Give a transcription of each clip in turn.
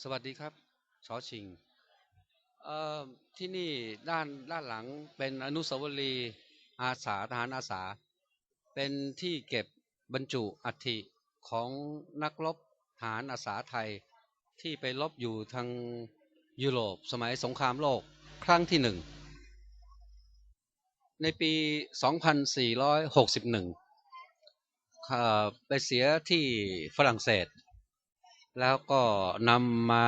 สวัสดีครับชอชิงที่นี่ด้านด้านหลังเป็นอนุสาวรีย์อาสาทหารอาสา เป็นที่เก็บบรรจุอัฐิของนักรบทหารอาสาไทยที่ไปรบอยู่ทางยุโรปสมัยสงครามโลกครั้งที่หนึ่ง ในปี 2461เอ่อไปเสียที่ฝรั่งเศส แล้วก็นำมา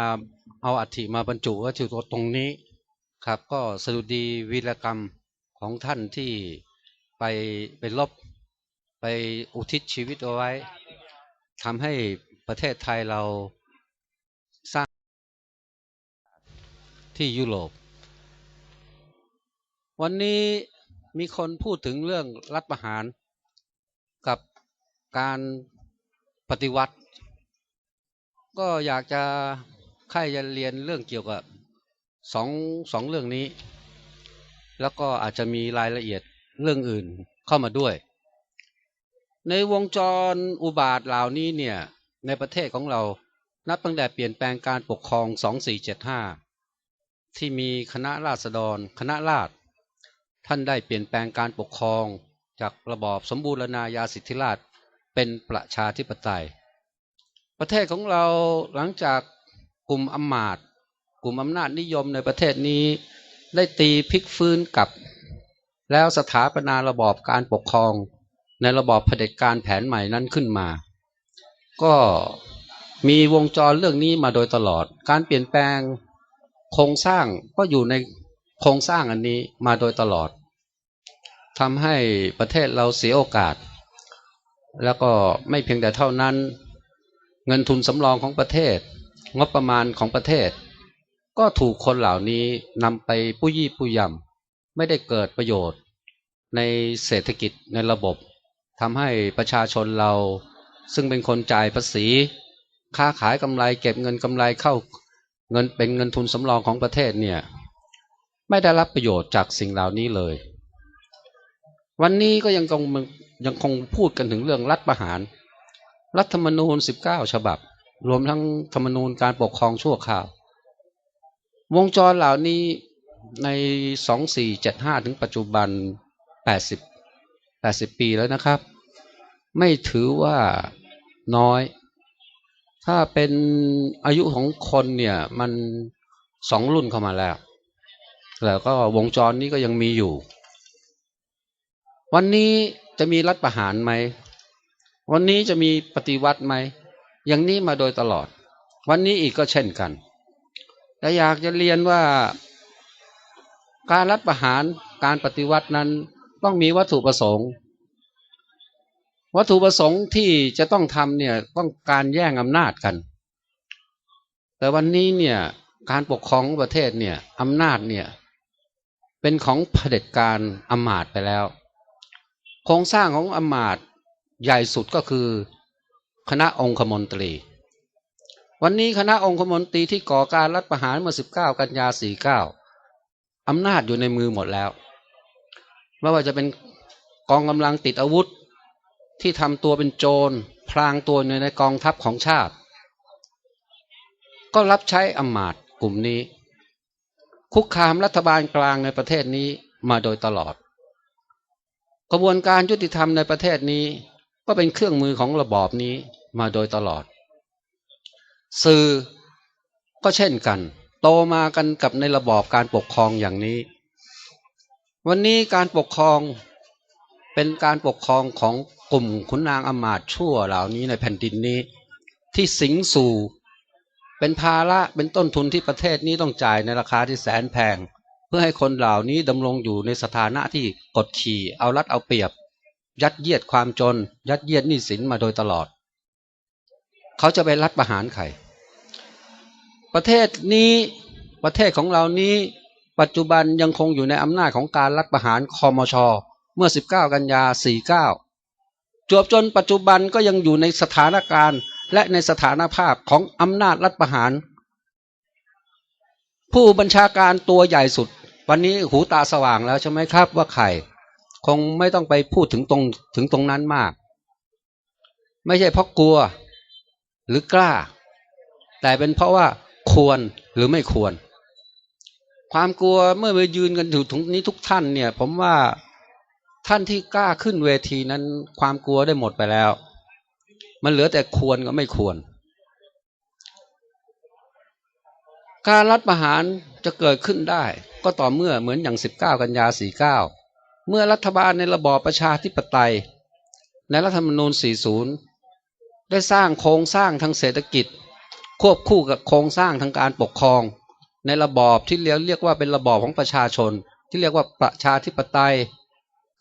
เอาอัฐิมาบรรจุไว้ที่ตรงนี้ครับ ก็สดุดีวีรกรรมของท่านที่ไปไปลบไปอุทิศชีวิตเอาไว้ทำให้ประเทศไทยเราสร้างที่ยุโรป วันนี้มีคนพูดถึงเรื่องรัฐประหารกับการปฏิวัติ ก็อยากจะใครจะเรียนเรื่องเกี่ยวกับสองสองเรื่องนี้ แล้วก็อาจจะมีรายละเอียดเรื่องอื่นเข้ามาด้วย ในวงจรอุบาทเหล่านี้เนี่ยในประเทศของเรานับตั้งแต่เปลี่ยนแปลงการปกครอง 2475 ที่มีคณะราษฎร คณะราษฎรท่านได้เปลี่ยนแปลงการปกครองจากระบอบสมบูรณาญาสิทธิราชเป็นประชาธิปไตย ประเทศของเราหลังจากกลุ่มอำมาตย์กลุ่มอำนาจนิยมในประเทศนี้ ได้ตีพลิกฟื้นกลับ แล้วสถาปนาระบอบการปกครองในระบอบเผด็จการแผนใหม่นั้นขึ้นมา ก็มีวงจรเรื่องนี้มาโดยตลอด การเปลี่ยนแปลงโครงสร้างก็อยู่ในโครงสร้างอันนี้มาโดยตลอดทำให้ประเทศเราเสียโอกาส แล้วก็ไม่เพียงแต่เท่านั้น เงินทุนสำรองของประเทศ งบประมาณของประเทศ ก็ถูกคนเหล่านี้นำไปปุ้ยี่ปุยยำไม่ได้เกิดประโยชน์ ในเศรษฐกิจในระบบทำให้ประชาชนเรา ซึ่งเป็นคนจ่ายภาษี ค้าขายกำไรเก็บเงินกำไรเข้าเงินเป็นเงินทุนสำรองของประเทศเนี่ยไม่ได้รับประโยชน์จากสิ่งเหล่านี้เลย วันนี้ก็ยังคงยังคงพูดกันถึงเรื่องรัฐประหาร รัฐธรรมนูญ19ฉบับ รวมทั้งธรรมนูญการปกครองชั่วคราว วงจรเหล่านี้ใน2475ถึงปัจจุบัน80 80ปีแล้วนะครับ ไม่ถือว่าน้อย ถ้าเป็นอายุของคนเนี่ยมันสองรุ่นเข้ามาแล้วแล้วก็วงจรนี้ก็ยังมีอยู่ วันนี้จะมีรัฐประหารไหม วันนี้จะมีปฏิวัติไหมอย่างนี้มาโดยตลอด วันนี้อีกก็เช่นกัน แต่อยากจะเรียนว่า การรัฐประหารการปฏิวัตินั้นต้องมีวัตถุประสงค์ วัตถุประสงค์ที่จะต้องทำเนี่ยต้องการแย่งอำนาจกัน แต่วันนี้เนี่ยการปกครองประเทศเนี่ยอำนาจเนี่ยเป็นของเผด็จการอำมาตย์ไปแล้ว โครงสร้างของอำมาตย์ ใหญ่สุดก็คือ คณะองคมนตรี วันนี้คณะองคมนตรีที่ก่อการรัฐประหารเมื่อ 19 กันยา 49 อำนาจอยู่ในมือหมดแล้ว ไม่ว่าจะเป็นกองกำลังติดอาวุธ ที่ทำตัวเป็นโจร พลางตัวในกองทัพของชาติ ก็รับใช้อำมาตย์กลุ่มนี้ คุกคามรัฐบาลกลางในประเทศนี้มาโดยตลอดกระบวนการยุติธรรมในประเทศนี้ ก็เป็นเครื่องมือของระบอบนี้มาโดยตลอด สื่อก็เช่นกัน โตมากันกับในระบอบการปกครองอย่างนี้ วันนี้การปกครองเป็นการปกครองของกลุ่มขุนนางอมาตชั่วเหล่านี้ในแผ่นดินนี้ ที่สิงสู่ เป็นภาระเป็นต้นทุนที่ประเทศนี้ต้องจ่ายในราคาที่แสนแพง เพื่อให้คนเหล่านี้ดำรงอยู่ในสถานะที่กดขี่เอารัดเอาเปรียบ ยัดเยียดความจน ยัดเยียดหนี้สินมาโดยตลอด เขาจะไปรัฐประหารใครประเทศนี้ประเทศของเรานี้ปัจจุบันยังคงอยู่ในอำนาจของการรัฐประหารคอมช เมื่อ 19 กันยา 49 จวบจนปัจจุบันก็ยังอยู่ในสถานการณ์ และในสถานภาพของอำนาจรัฐประหาร ผู้บัญชาการตัวใหญ่สุด วันนี้หูตาสว่างแล้วใช่ไหมครับว่าใคร คงไม่ต้องไปพูดถึงตรงถึงตรงนั้นมาก ไม่ใช่เพราะกลัวหรือกล้า แต่เป็นเพราะว่าควรหรือไม่ควร ความกลัวเมื่อมายืนกันอยู่ตรงนี้ทุกท่านเนี่ย ผมว่าท่านที่กล้าขึ้นเวทีนั้น ความกลัวได้หมดไปแล้ว มันเหลือแต่ควรกับไม่ควร การรัฐประหารจะเกิดขึ้นได้ ก็ต่อเมื่อเหมือนอย่าง 19 กันยา 49 เมื่อรัฐบาลในระบอบประชาธิปไตยในรัฐธรรมนูญ 40 ได้สร้างโครงสร้างทางเศรษฐกิจ ควบคู่กับโครงสร้างทางการปกครอง ในระบอบที่เรียกเรียกว่าเป็นระบอบของประชาชน ที่เรียกว่าประชาธิปไตย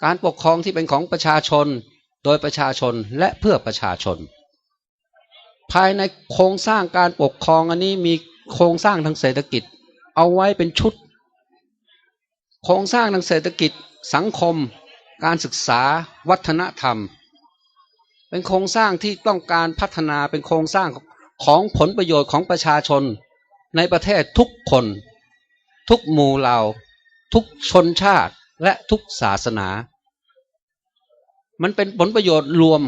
การปกครองที่เป็นของประชาชน โดยประชาชนและเพื่อประชาชน ภายในโครงสร้างการปกครองอันนี้มีโครงสร้างทางเศรษฐกิจ เอาไว้เป็นชุด โครงสร้างทางเศรษฐกิจ สังคม การศึกษา วัฒนธรรม เป็นโครงสร้างที่ต้องการพัฒนาเป็นโครงสร้างของผลประโยชน์ของประชาชน ในประเทศทุกคน ทุกหมู่เหล่า ทุกชนชาติและทุกศาสนา มันเป็นผลประโยชน์รวม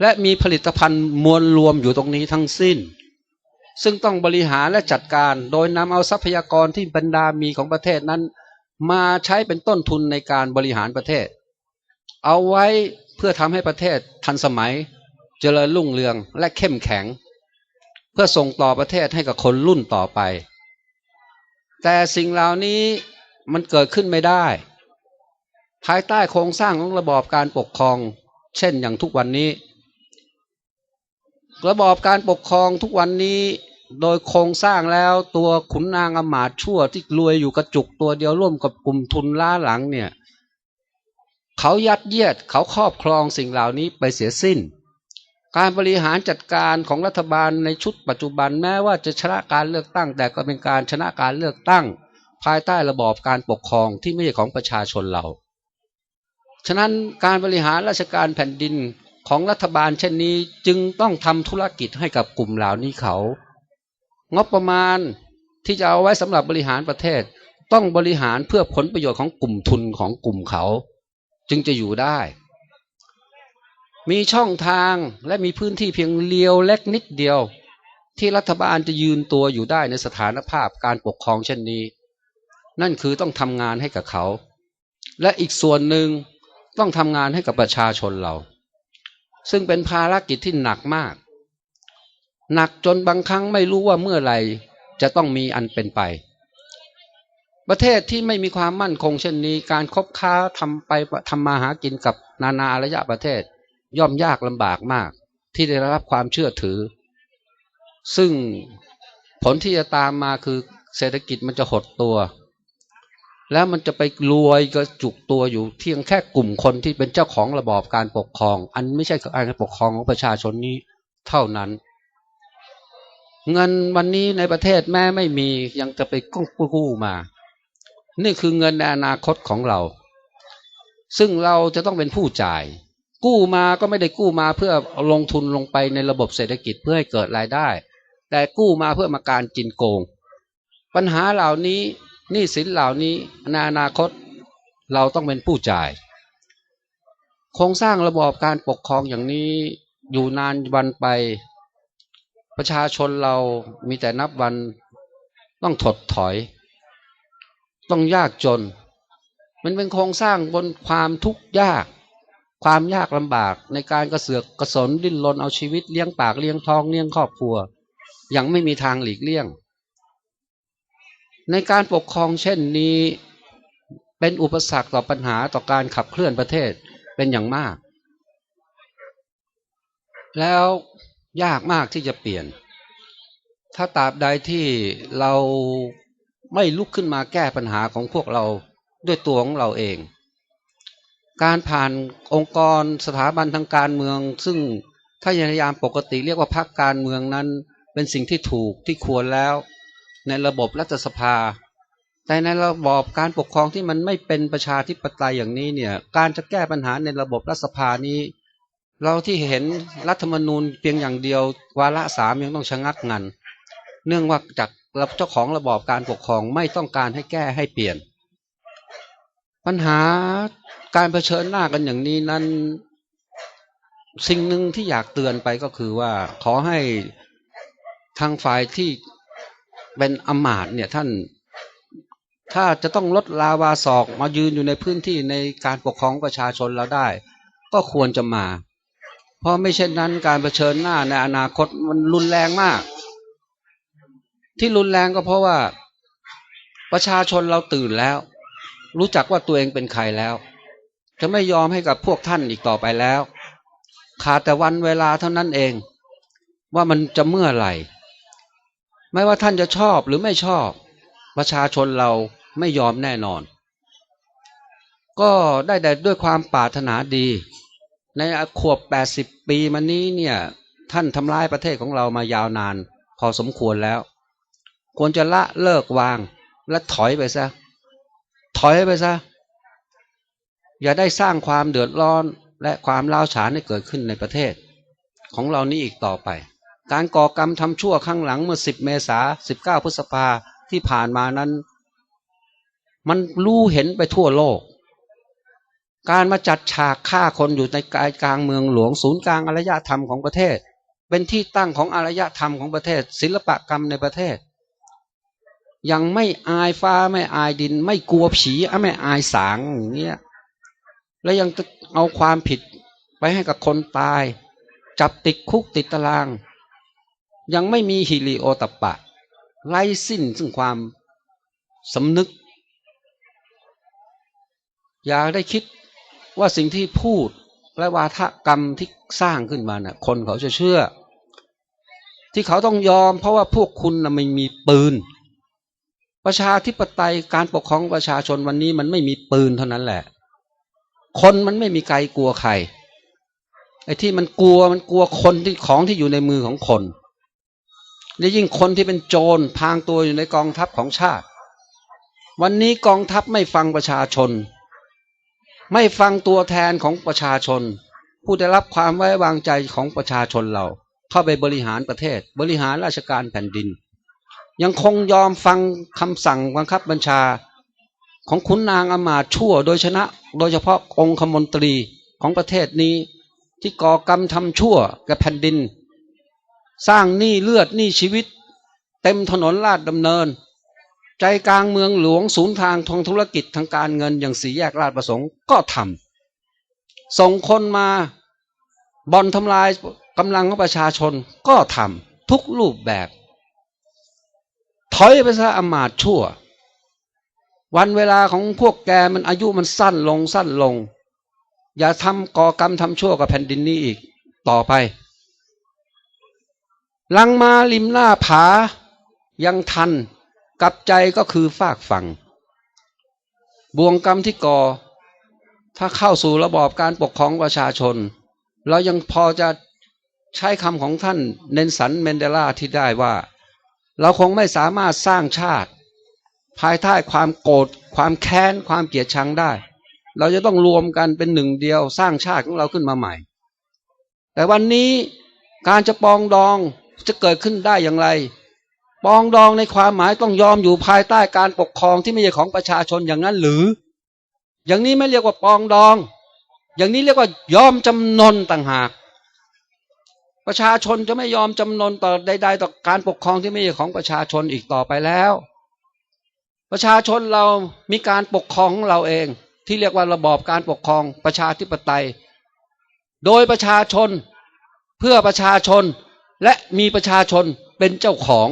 และมีผลิตภัณฑ์มวลรวมอยู่ตรงนี้ทั้งสิ้น ซึ่งต้องบริหารและจัดการโดยนำเอาทรัพยากรที่บรรดามีของประเทศนั้น มาใช้เป็นต้นทุนในการบริหารประเทศ เอาไว้เพื่อทำให้ประเทศทันสมัย เจริญรุ่งเรืองและเข้มแข็ง เพื่อส่งต่อประเทศให้กับคนรุ่นต่อไป แต่สิ่งเหล่านี้มันเกิดขึ้นไม่ได้ ภายใต้โครงสร้างของระบอบการปกครอง เช่นอย่างทุกวันนี้ ระบอบการปกครองทุกวันนี้ โดยโครงสร้างแล้วตัวขุนนางอมาตชั่วที่รวยอยู่กระจุกตัวเดียวร่วมกับกลุ่มทุนล้าหลังเนี่ยเขายัดเยียดเขาครอบครองสิ่งเหล่านี้ไปเสียสิ้น การบริหารจัดการของรัฐบาลในชุดปัจจุบันแม้ว่าจะชนะการเลือกตั้ง แต่ก็เป็นการชนะการเลือกตั้ง ภายใต้ระบอบการปกครองที่ไม่ใช่ของประชาชนเรา ฉะนั้นการบริหารราชการแผ่นดินของรัฐบาลเช่นนี้จึงต้องทำธุรกิจให้กับกลุ่มเหล่านี้เขา งบประมาณที่จะเอาไว้สำหรับบริหารประเทศ ต้องบริหารเพื่อผลประโยชน์ของกลุ่มทุนของกลุ่มเขา จึงจะอยู่ได้ มีช่องทางและมีพื้นที่เพียงเลียวเล็กนิดเดียว ที่รัฐบาลจะยืนตัวอยู่ได้ในสถานภาพการปกครองเช่นนี้ นั่นคือต้องทำงานให้กับเขา และอีกส่วนหนึ่งต้องทำงานให้กับประชาชนเรา ซึ่งเป็นภารกิจที่หนักมาก หนักจนบางครั้งไม่รู้ว่าเมื่อไหร่จะต้องมีอันเป็นไป ประเทศที่ไม่มีความมั่นคงเช่นนี้ การคบค้าทำไปทำมาหากินกับนานาระยะประเทศ ย่อมยากลำบากมาก ที่ได้รับความเชื่อถือ ซึ่งผลที่จะตามมาคือเศรษฐกิจมันจะหดตัว แล้วมันจะไปรวยกระจุกตัวอยู่เพียงแค่กลุ่มคนที่เป็นเจ้าของระบอบการปกครอง อันไม่ใช่การปกครองของประชาชนนี้เท่านั้น เงินวันนี้ในประเทศแม้ไม่มียังจะไปกู้กู้มา นี่คือเงินในอนาคตของเรา ซึ่งเราจะต้องเป็นผู้จ่าย กู้มาก็ไม่ได้กู้มาเพื่อลงทุนลงไปในระบบเศรษฐกิจเพื่อให้เกิดรายได้ แต่กู้มาเพื่อมาการกินโกง ปัญหาเหล่านี้หนี้สินเหล่านี้ในอนาคต เราต้องเป็นผู้จ่าย โครงสร้างระบอบการปกครองอย่างนี้อยู่นานวันไป ประชาชนเรามีแต่นับวันต้องถดถอย ต้องยากจน มันเป็นโครงสร้างบนความทุกข์ยาก ความยากลำบากในการกระเสือกกระสนดิ้นรนเอาชีวิตเลี้ยงปากเลี้ยงท้องเลี้ยงครอบครัว ยังไม่มีทางหลีกเลี่ยง ในการปกครองเช่นนี้เป็นอุปสรรคต่อปัญหาต่อการขับเคลื่อนประเทศเป็นอย่างมาก แล้ว ยากมากที่จะเปลี่ยน ถ้าตราบใดที่เราไม่ลุกขึ้นมาแก้ปัญหาของพวกเราด้วยตัวของเราเอง การผ่านองค์กรสถาบันทางการเมือง ซึ่งถ้าในยามปกติเรียกว่าพรรคการเมืองนั้น เป็นสิ่งที่ถูกที่ควรแล้ว ในระบบรัฐสภา แต่ในระบอบการปกครองที่มันไม่เป็นประชาธิปไตยอย่างนี้เนี่ย การจะแก้ปัญหาในระบบรัฐสภานี้ เราที่เห็นรัฐธรรมนูญเพียงอย่างเดียว วาระสามยังต้องชะงักงัน เนื่องว่าจากเจ้าของระบอบการปกครองไม่ต้องการให้แก้ให้เปลี่ยน ปัญหาการเผชิญหน้ากันอย่างนี้นั้น สิ่งหนึ่งที่อยากเตือนไปก็คือว่า ขอให้ทางฝ่ายที่เป็นอมาตเนี่ยท่าน ถ้าจะต้องลดลาวาศอกมายืนอยู่ในพื้นที่ในการปกครองประชาชนเราได้ ก็ควรจะมา เพราะไม่เช่นนั้นการเผชิญหน้าในอนาคตมันรุนแรงมาก ที่รุนแรงก็เพราะว่า ประชาชนเราตื่นแล้ว รู้จักว่าตัวเองเป็นใครแล้ว จะไม่ยอมให้กับพวกท่านอีกต่อไปแล้วขาดแต่วันเวลาเท่านั้นเอง ว่ามันจะเมื่อไหร่ ไม่ว่าท่านจะชอบหรือไม่ชอบ ประชาชนเราไม่ยอมแน่นอน ก็ได้แต่ด้วยความปรารถนาดี ในขวบ80ปีมานี้เนี่ย ท่านทำลายประเทศของเรามายาวนาน พอสมควรแล้ว ควรจะละเลิกวาง และถอยไปซะ ถอยไปซะ อย่าได้สร้างความเดือดร้อนและความร้าวฉานให้เกิดขึ้นในประเทศ ของเรานี้อีกต่อไป การก่อกรรมทำชั่วข้างหลังเมื่อ 10 เมษา 19 พฤษภาที่ผ่านมานั้น มันรู้เห็นไปทั่วโลก การมาจัดฉากฆ่าคนอยู่ในกายกลางเมืองหลวงศูนย์กลางอารยธรรมของประเทศ เป็นที่ตั้งของอารยธรรมของประเทศ ศิลปกรรมในประเทศ ยังไม่อายฟ้าไม่อายดิน ไม่กลัวผีไม่อายสางอย่างเงี้ยแล้วยังเอาความผิดไปให้กับคนตาย จับติดคุกติดตาราง ยังไม่มีฮิริโอตปะไร้สิ้นซึ่งความสำนึก อย่าได้คิด ว่าสิ่งที่พูดและวาทกรรมที่สร้างขึ้นมานะ่ะ คนเขาจะเชื่อ ที่เขาต้องยอม เพราะว่าพวกคุณนะไม่มีปืน ประชาธิปไตยการปกครองประชาชนวันนี้มันไม่มีปืนเท่านั้นแหละ คนมันไม่มีใครกลัวใครไอ้ที่มันกลัวมันกลัวคนที่ของที่อยู่ในมือของคนและยิ่งคนที่เป็นโจรพางตัวอยู่ในกองทัพของชาติ วันนี้กองทัพไม่ฟังประชาชน ไม่ฟังตัวแทนของประชาชน ผู้ได้รับความไว้วางใจของประชาชนเรา เข้าไปบริหารประเทศ บริหารราชการแผ่นดิน ยังคงยอมฟังคำสั่งบังคับบัญชา ของขุนนางอมาตชั่วโดยชนะ โดยเฉพาะองคมนตรีของประเทศนี้ ที่ก่อกรรมทำชั่วกับแผ่นดิน สร้างหนี้เลือดหนี้ชีวิต เต็มถนนลาดดำเนิน ใจกลางเมืองหลวงศูนย์ทางทางธุรกิจทางการเงินอย่างสีแยกลาดประสงค์ก็ทำส่งคนมาบอลทำลายกำลังของประชาชนก็ทำทุกรูปแบบ ถอยไปซะอมาตชั่ว วันเวลาของพวกแกมันอายุมันสั้นลงสั้นลง อย่าทำก่อกรรมทำชั่วกับแผ่นดินนี้อีกต่อไป ลังมาริมหน้าผายังทัน กับใจก็คือฝากฝังบ่วงกรรมที่ก่อ ถ้าเข้าสู่ระบอบการปกครองประชาชน เรายังพอจะใช้คำของท่านเนนสันเมนเดลาที่ได้ว่า เราคงไม่สามารถสร้างชาติ ภายใต้ความโกรธความแค้น ความเกลียดชังได้ เราจะต้องรวมกันเป็นหนึ่งเดียวสร้างชาติของเราขึ้นมาใหม่ แต่วันนี้การจะปองดองจะเกิดขึ้นได้อย่างไร ปองดองในความหมายต้องยอมอยู่ภายใต้การปกครองที่ไม่ใช่ของประชาชนอย่างนั้นหรือ อย่างนี้ไม่เรียกว่าปองดอง อย่างนี้เรียกว่ายอมจำนนต่างหาก ประชาชนจะไม่ยอมจำนนต่อใด ๆ ต่อการปกครองที่ไม่ใช่ของประชาชนอีกต่อไปแล้ว ประชาชนเรามีการปกครองของเราเอง ที่เรียกว่าระบอบการปกครองประชาธิปไตย โดยประชาชนเพื่อประชาชนและมีประชาชนเป็นเจ้าของ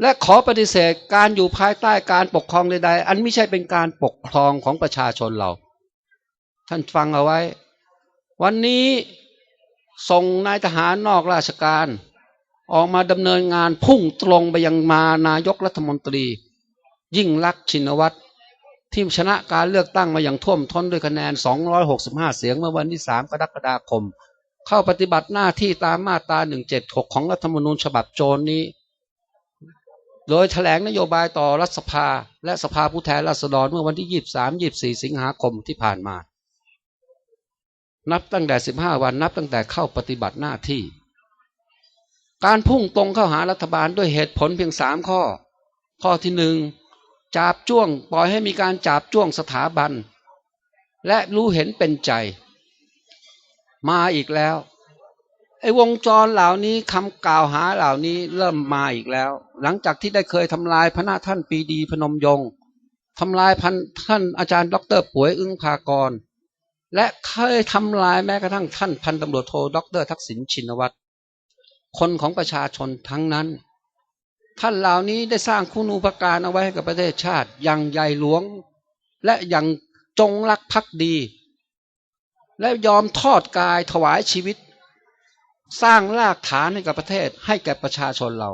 และขอปฏิเสธการอยู่ภายใต้การปกครองใดๆ อันไม่ใช่เป็นการปกครองของประชาชนเรา ท่านฟังเอาไว้ วันนี้ส่งนายทหารนอกราชการ ออกมาดำเนินงานพุ่งตรงไปยังมานายกรัฐมนตรี ยิ่งลักษณ์ชินวัตรที่ชนะการเลือกตั้งมาอย่างท่วมท้นด้วยคะแนน 265 เสียงเมื่อวันที่ 3 กรกฎาคม เข้าปฏิบัติหน้าที่ตามมาตรา 176 ของรัฐธรรมนูญฉบับโจรนี้ โดยแถลงนโยบายต่อรัฐสภา และสภาผู้แทนราษฎรเมื่อวันที่23 24สิงหาคมที่ผ่านมา นับตั้งแต่15วันนับตั้งแต่เข้าปฏิบัติหน้าที่ การพุ่งตรงเข้าหารัฐบาลด้วยเหตุผลเพียงสามข้อ ข้อที่หนึ่งจับจ้วงปล่อยให้มีการจับจ้วงสถาบัน และรู้เห็นเป็นใจ มาอีกแล้ว ไอ้วงจรเหล่านี้คำกล่าวหาเหล่านี้เริ่มมาอีกแล้ว หลังจากที่ได้เคยทำลายพระนาท่านปีดีพนมยงค์ทำลายพันท่านอาจารย์ดอกเตอรป่วยอึ้งภากร และเคยทำลายแม้กระทั่งท่านพันตำรวจโทดอกเตอรทักษิณชินวัตรคนของประชาชนทั้งนั้น ท่านเหล่านี้ได้สร้างคุณูปการเอาไว้ให้กับประเทศชาติอย่างใหญ่หลวง และอย่างจงรักภักดี และยอมทอดกายถวายชีวิต สร้างรากฐานให้กับประเทศ ให้แก่ประชาชนเรา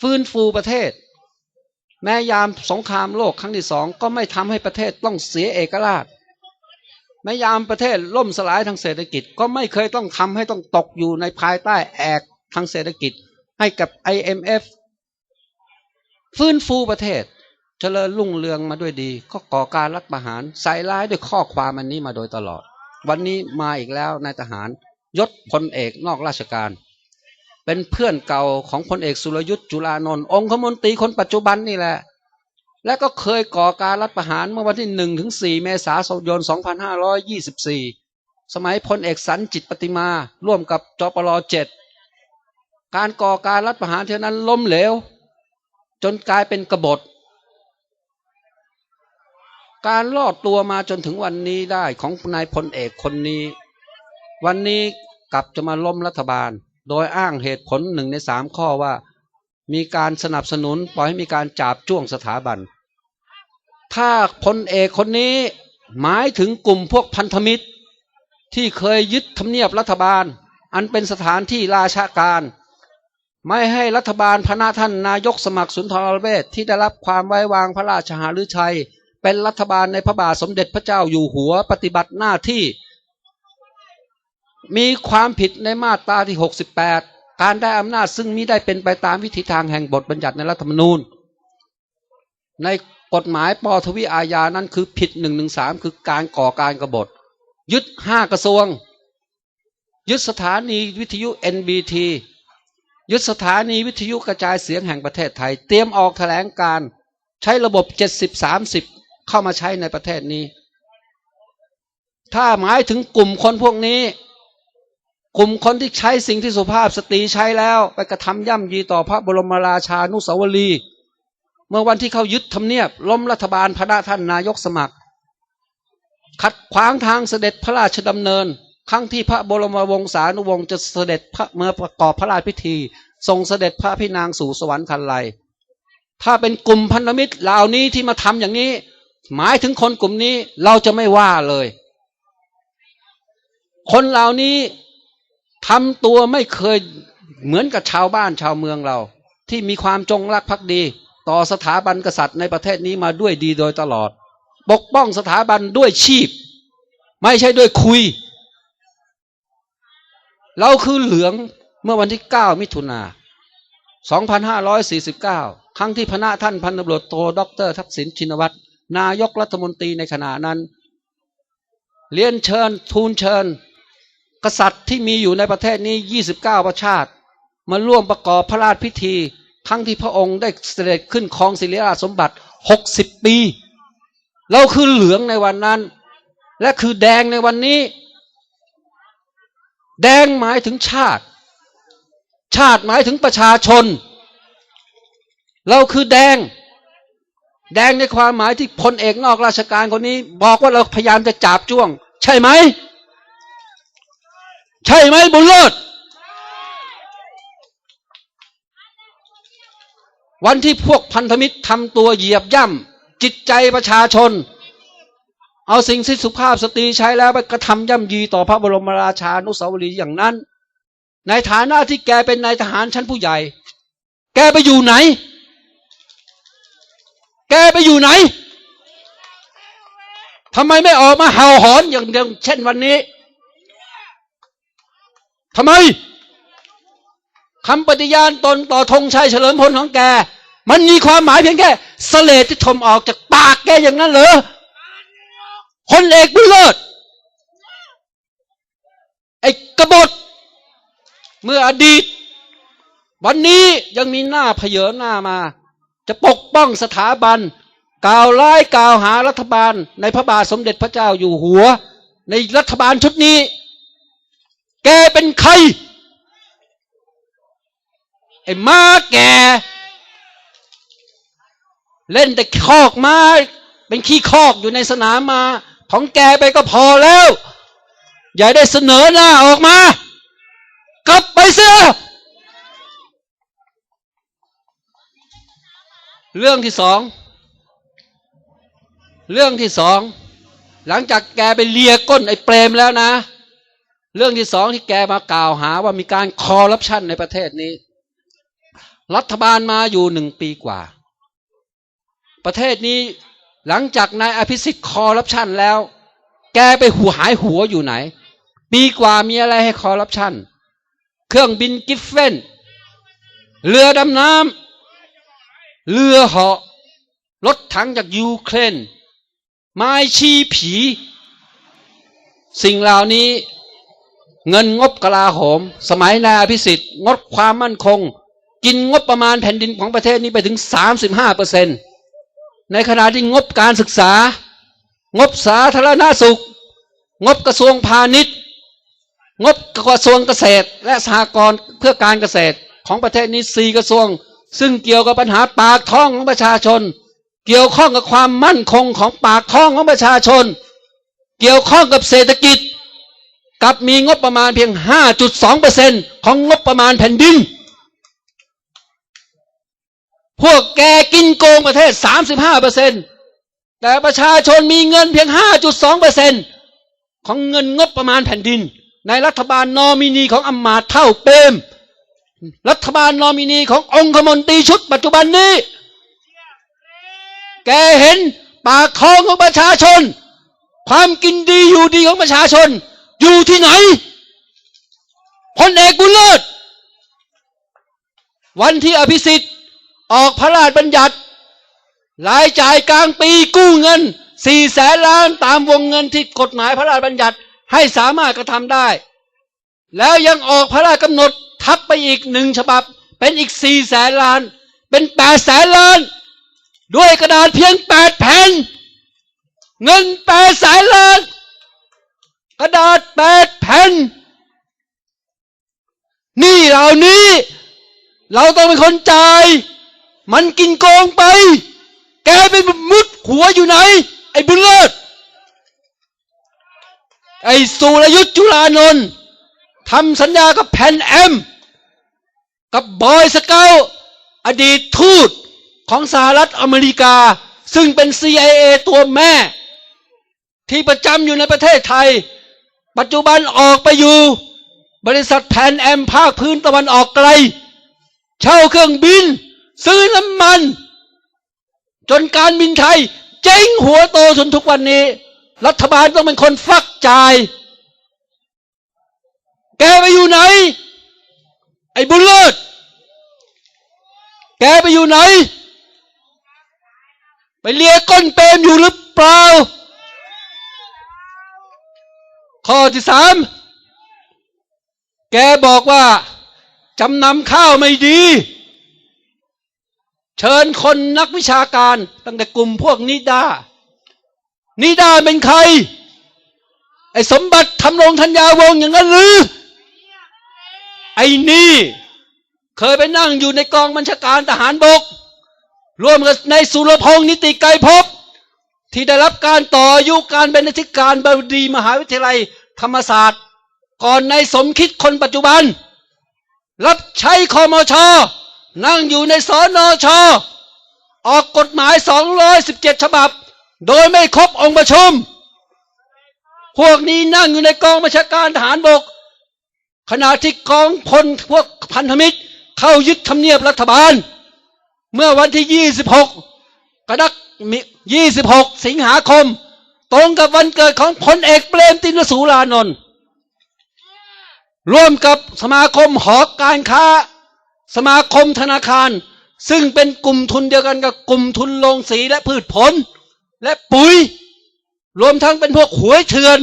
ฟื้นฟูประเทศ แม้ยามสงครามโลกครั้งที่สองก็ไม่ทำให้ประเทศต้องเสียเอกราชแม้ยามประเทศล่มสลายทางเศรษฐกิจก็ไม่เคยต้องทำให้ต้องตกอยู่ในภายใต้แอกทางเศรษฐกิจให้กับ IMF ฟื้นฟูประเทศเจริญรุ่งเรืองมาด้วยดี ก็ก่อการรัฐประหารใส่ร้ายด้วยข้อความอันนี้มาโดยตลอด วันนี้มาอีกแล้วนายทหาร ยศพลเอกนอกราชการ เป็นเพื่อนเก่าของพลเอกสุรยุทธ์จุลานนท์องคมนตรีคนปัจจุบันนี่แหละ และก็เคยก่อการรัฐประหารเมื่อวันที่หนึ่งถึงสี่เมษายน 2524 สมัยพลเอกสันจิตปฏิมา ร่วมกับจปรเจ็ดการก่อการรัฐประหารเท่านั้นล้มเหลว จนกลายเป็นกบฏการรอดตัวมาจนถึงวันนี้ได้ของนายพลเอกคนนี้ วันนี้ กลับจะมาล้มรัฐบาล โดยอ้างเหตุผลหนึ่งในสามข้อว่า มีการสนับสนุนปล่อยให้มีการจับจ้วงสถาบัน ถ้าพลเอกคนนี้หมายถึงกลุ่มพวกพันธมิตร ที่เคยยึดทำเนียบรัฐบาล อันเป็นสถานที่ราชการ ไม่ให้รัฐบาลพระนาท่านนายกสมัครสุนทรเวชที่ได้รับความไว้วางพระราชหฤทัยเป็นรัฐบาลในพระบาทสมเด็จพระเจ้าอยู่หัวปฏิบัติหน้าที่ มีความผิดในมาตราที่ 68 การได้อำนาจซึ่งมิได้เป็นไปตามวิธีทางแห่งบทบัญญัติในรัฐธรรมนูญ ในกฎหมายปทวีอาญานั้นคือผิด1นึคือการก่อการกรบฏ ยึดห้ากระทรวง ยึดสถานีวิทยุ NBT ยึดสถานีวิทยุกระจายเสียงแห่งประเทศไทย เตรียมออกแถลงการใช้ระบบ 70-30 เข้ามาใช้ในประเทศนี้ ถ้าหมายถึงกลุ่มคนพวกนี้ กลุ่มคนที่ใช้สิ่งที่สุภาพสตรีใช้แล้ว ไปกระทำย่ำยีต่อพระบรมราชานุสาวรี เมื่อวันที่เขายึดทำเนียบ ล้มรัฐบาลพระท่านนายกสมัคร ขัดขวางทางเสด็จพระราชดำเนิน ครั้งที่พระบรมวงศานุวงศ์จะเสด็จพระเมื่อประกอบพระราชพิธี ทรงเสด็จพระพี่นางสู่สวรรค์คันไลถ้าเป็นกลุ่มพันธมิตรเหล่านี้ที่มาทำอย่างนี้ หมายถึงคนกลุ่มนี้เราจะไม่ว่าเลย คนเหล่านี้ ทำตัวไม่เคยเหมือนกับชาวบ้านชาวเมืองเรา ที่มีความจงรักภักดี ต่อสถาบันกษัตริย์ในประเทศนี้มาด้วยดีโดยตลอด ปกป้องสถาบันด้วยชีพ ไม่ใช่ด้วยคุย เราคือเหลืองเมื่อวันที่ 9 มิถุนา2549 ครั้งที่พระท่านพันตำรวจโทดอกเตอรทักษิณชินวัตรนายกรัฐมนตรีในขณะนั้น เรียนเชิญทูลเชิญ กษัตริย์ที่มีอยู่ในประเทศนี้ 29 ประชาติ มาร่วมประกอบพระราชพิธี ครั้งที่พระองค์ได้เสด็จขึ้นครองศิริราชสมบัติ 60 ปี เราคือเหลืองในวันนั้น และคือแดงในวันนี้ แดงหมายถึงชาติ ชาติหมายถึงประชาชน เราคือแดง แดงในความหมายที่พลเอกนอกราชการคนนี้ บอกว่าเราพยายามจะจับจ้วง ใช่ไหม ใช่ไหมบุญเลิศวันที่พวกพันธมิตรทำตัวเหยียบย่ำจิตใจประชาชน เอาสิ่งที่สุภาพสตรีใช้แล้วไปกระทำย่ำยีต่อพระบรมราชานุสาวรีย์อย่างนั้น ในฐานะที่แกเป็นนายทหารชั้นผู้ใหญ่ แกไปอยู่ไหน แกไปอยู่ไหนทำไมไม่ออกมาเห่าหอนอย่างอย่างเช่นวันนี้ ทำไมคำปฏิญาณตนต่อธงชัยเฉลิมพลของแก มันมีความหมายเพียงแค่สเลดที่ชมออกจากปากแกอย่างนั้นเหรอคนเอกบุญเลิศไอ้กบฏเมื่ออดีต วันนี้ยังมีหน้าเพเยอหน้ามา จะปกป้องสถาบัน กล่าวร้ายกล่าวหารัฐบาลในพระบาทสมเด็จพระเจ้าอยู่หัว ในรัฐบาลชุดนี้ แกเป็นใคร ไอ้ม้าแก เล่นแต่คอกม้า เป็นขี้คอกอยู่ในสนามมา ของแกไปก็พอแล้ว อย่าได้เสนอหน้าออกมา กลับไปเสียเรื่องที่สอง เรื่องที่สอง หลังจากแกไปเลียก้นไอ้เปรมแล้วนะ เรื่องที่สองที่แกมากล่าวหาว่ามีการคอร์รัปชันในประเทศนี้ รัฐบาลมาอยู่หนึ่งปีกว่า ประเทศนี้หลังจากนายอภิสิทธิ์คอร์รัปชันแล้ว แกไปหัวหายหัวอยู่ไหน ปีกว่ามีอะไรให้คอร์รัปชันเครื่องบินกิฟเฟนเรือดำน้ำเรือเหาะรถถังจากยูเครนไม้ชีผี สิ่งเหล่านี้ เงินงบกลาโหม สมัยนายอภิสิทธิ์ งดความมั่นคง กินงบประมาณแผ่นดินของประเทศนี้ไปถึง 35เปอร์เซ็นในขณะที่งบการศึกษา งบสาธารณสุข งบกระทรวงพาณิชย์ งบกระทรวงเกษตร และสหกรณ์เพื่อการเกษตรของประเทศนี้สี่กระทรวง ซึ่งเกี่ยวกับปัญหาปากท้องของประชาชน เกี่ยวข้องกับความมั่นคงของปากท้องของประชาชน เกี่ยวข้องกับเศรษฐกิจ กับมีงบประมาณเพียง 5.2%ของงบประมาณแผ่นดิน พวกแกกินโกงประเทศ 35%แต่ประชาชนมีเงินเพียง 5.2%ของเงินงบประมาณแผ่นดิน ในรัฐบาลนอมินีของอำมมาเท่าเปรมรัฐบาลนอมินีขององคมนตรีชุดปัจจุบันนี้ แกเห็นปากท้องของประชาชน ความกินดีอยู่ดีของประชาชน อยู่ที่ไหนพลเอกบุญเลิศวันที่อภิสิทธิ์ ออกพระราชบัญญัติ รายจ่ายกลางปีกู้เงินสี่แสนล้านตามวงเงินที่กฎหมายพระราชบัญญัติให้สามารถกระทำได้ แล้วยังออกพระราชกำหนดทับไปอีกหนึ่งฉบับ เป็นอีกสี่แสนล้าน เป็นแปดแสนล้าน ด้วยกระดาษเพียงแปดแผ่นเงินแปดแสนล้าน ระดาษแปดแผ่น นี่เหล่านี้ เราต้องเป็นคนจ่าย มันกินโกงไป แกไปมุดหัวอยู่ไหน ไอ้บุญเลิศ ไอ้สุรยุทธ์จุลานนท์ทำสัญญากับแผ่นแอม กับบอยสเกลอดีตทูตของสหรัฐอเมริกา ซึ่งเป็น CIA ตัวแม่ ที่ประจำอยู่ในประเทศไทย ปัจจุบันออกไปอยู่ บริษัทแผนแอมภาคพื้นตะวันออกไกล เช่าเครื่องบิน ซื้อน้ำมัน จนการบินไทย เจ๊งหัวโตจนทุกวันนี้ รัฐบาลต้องเป็นคนฟักจ่าย แกไปอยู่ไหน ไอ้บุญเลิศแกไปอยู่ไหน ไปเลียก้นเปรมอยู่หรือเปล่า ข้อที่สามแกบอกว่าจำนำข้าวไม่ดี เชิญคนนักวิชาการตั้งแต่กลุ่มพวกนิดา นิดาเป็นใคร ไอ้สมบัติทำรงธัญญาวงอย่างนั้นหรือ ไอ้นี่ เคยไปนั่งอยู่ในกองบัญชาการทหารบก ร่วมกับในสุรพงศ์นิติไกรภพ ที่ได้รับการต่ออายุการเป็นอธิการบดีมหาวิทยาลัยธรรมศาสตร์ ก่อนในสมคิดคนปัจจุบัน รับใช้คอมชอนั่งอยู่ในสอนอชออกกฎหมาย 217 ฉบับ โดยไม่ครบองค์ประชุม พวกนี้นั่งอยู่ในกองบัญชาการทหารบก ขณะที่กองพลพวกพันธมิตร เข้ายึดทำเนียบรัฐบาล เมื่อวันที่ 26 กรก ฎาคม26สิงหาคม ตรงกับวันเกิดของพลเอกเปรมตินสูรานนท์ร่วมกับสมาคมหอการค้า สมาคมธนาคาร ซึ่งเป็นกลุ่มทุนเดียวกันกับกลุ่มทุนโรงสีและพืชผล และปุ๋ย รวมทั้งเป็นพวกหวยเถื่อน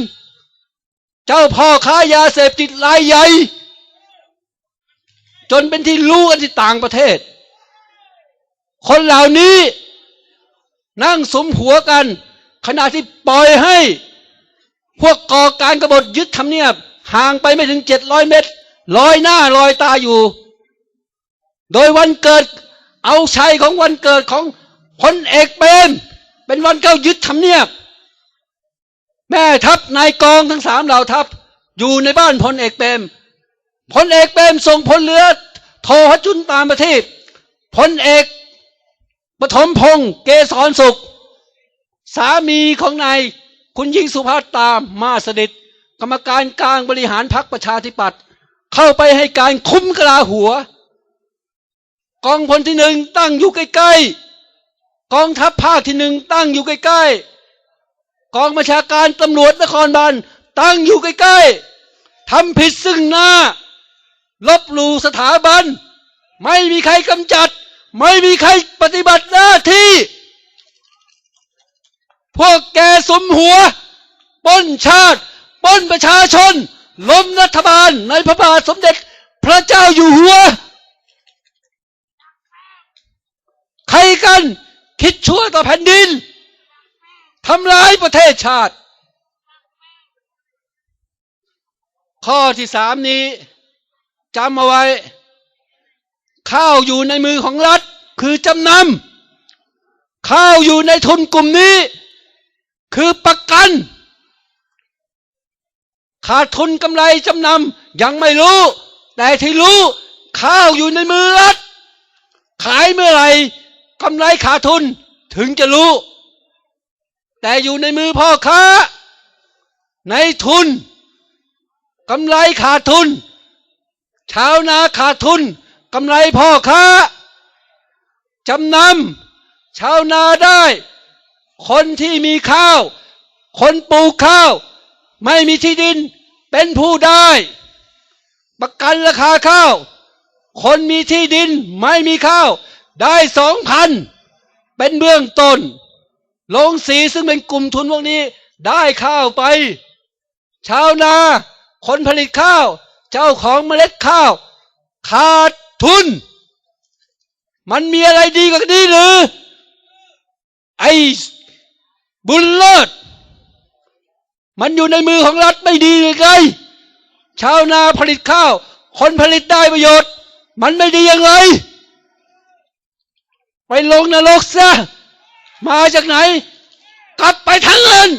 เจ้าพ่อค้ายาเสพติดรายใหญ่ จนเป็นที่รู้กันที่ต่างประเทศ คนเหล่านี้ นั่งสมหัวกัน ขณะที่ปล่อยให้ พวกก่อการกบฏยึดทำเนียบ ห่างไปไม่ถึงเจ็ดร้อยเมตรลอยหน้าลอยตาอยู่ โดยวันเกิด เอาชัยของวันเกิดของพลเอกเปรมเป็นวันเข้ายึดทำเนียบ แม่ทัพนายกองทั้งสามเหล่าทัพ อยู่ในบ้านพลเอกเปรมพลเอกเปรมส่งพลเรือโทหจุนตามประทีปพลเอก ปฐมพงศ์เกษรสุข สามีของนายคุณยิ่งสุภาพตามมาสดิตกรรมการกลางบริหารพรรคประชาธิปัตย์เข้าไปให้การคุ้มกลาหัว กองพลที่หนึ่งตั้งอยู่ใกล้ๆกองทัพภาคที่หนึ่งตั้งอยู่ใกล้ๆกองบัญชาการตำรวจนครบาลตั้งอยู่ใกล้ๆทำผิดซึ่งหน้า ลบหลู่สถาบัน ไม่มีใครกำจัด ไม่มีใครปฏิบัติหน้าที่ พวกแกสมหัวป้นชาติป้นประชาชน ล้มรัฐบาลในพระบาทสมเด็จพระเจ้าอยู่หัว ใครกันคิดชั่วต่อแผ่นดินทำร้ายประเทศชาติ ข้อที่สามนี้จำเอาไว้ ข้าวอยู่ในมือของรัฐ คือจำนำข้าวอยู่ในทุนกลุ่มนี้ คือประกัน ขาดทุนกำไรจำนำยังไม่รู้ แต่ที่รู้ ข้าวอยู่ในมือรัฐ ขายเมื่อไหร่กำไรขาดทุนถึงจะรู้ แต่อยู่ในมือพ่อค้า ในทุนกำไรขาดทุน ชาวนาขาดทุน กำไรพ่อค้าจำนำชาวนาได้ คนที่มีข้าว คนปลูกข้าว ไม่มีที่ดินเป็นผู้ได้ ประกันราคาข้าว คนมีที่ดินไม่มีข้าว ได้สองพันเป็นเบื้องต้นลงสีซึ่งเป็นกลุ่มทุนพวกนี้ได้ข้าวไป ชาวนา คนผลิตข้าว เจ้าของเมล็ดข้าว ขาด ทุน มันมีอะไรดีกว่านี้หรือ ไอ้บุญเลิศ มันอยู่ในมือของรัฐไม่ดีเลยไงชาวนาผลิตข้าว คนผลิตได้ประโยชน์ มันไม่ดียังไง ไปลงนรกซะ มาจากไหน กลับไปทั้งเงิน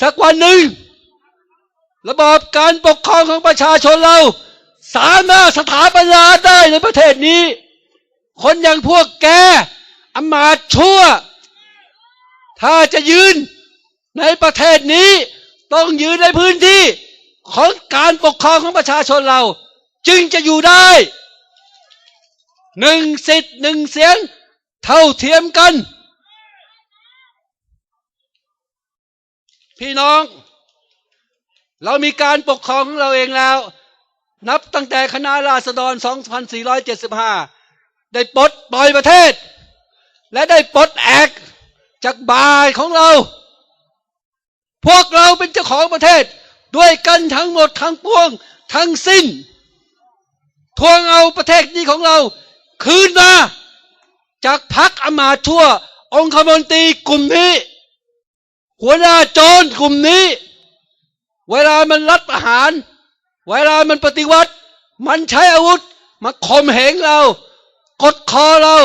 สักวันหนึ่งระบอบการปกครองของประชาชนเรา สามารถสถาปนาได้ในประเทศนี้ คนอย่างพวกแกอำมาตย์ชั่ว ถ้าจะยืนในประเทศนี้ต้องยืนในพื้นที่ของการปกครองของประชาชนเรา จึงจะอยู่ได้หนึ่งสิทธิ์หนึ่งเสียง เท่าเทียมกัน พี่น้อง เรามีการปกครองของเราเองแล้ว นับตั้งแต่คณะราษฎร 2475 ได้ปลดปล่อยประเทศ และได้ปลดแอกจากบายของเรา พวกเราเป็นเจ้าของประเทศ ด้วยกันทั้งหมดทั้งปวงทั้งสิ้น ทวงเอาประเทศนี้ของเรา คืนมา จากพักอำมาตย์ชั่ว องคมนตรีกลุ่มนี้ หัวหน้าโจรกลุ่มนี้ เวลามันรัฐประหาร เวลามันปฏิวัติ มันใช้อาวุธ มาข่มเหงเรา กดคอเรา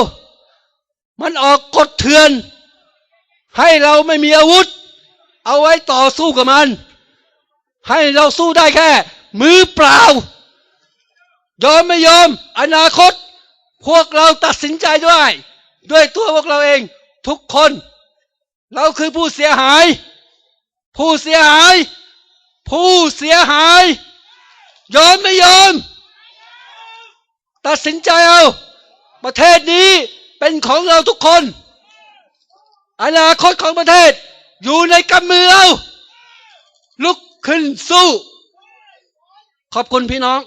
มันออกกฎเถื่อน ให้เราไม่มีอาวุธ เอาไว้ต่อสู้กับมัน ให้เราสู้ได้แค่ มือเปล่า ยอมไม่ยอม อนาคต พวกเราตัดสินใจด้วย ด้วยตัวพวกเราเองทุกคน เราคือผู้เสียหาย ผู้เสียหาย ผู้เสียหาย ยอมไม่ยอม ตัดสินใจเอา ประเทศนี้เป็นของเราทุกคนอนาคตของประเทศ อยู่ในกำมือเราลุกขึ้นสู้ ขอบคุณพี่น้อง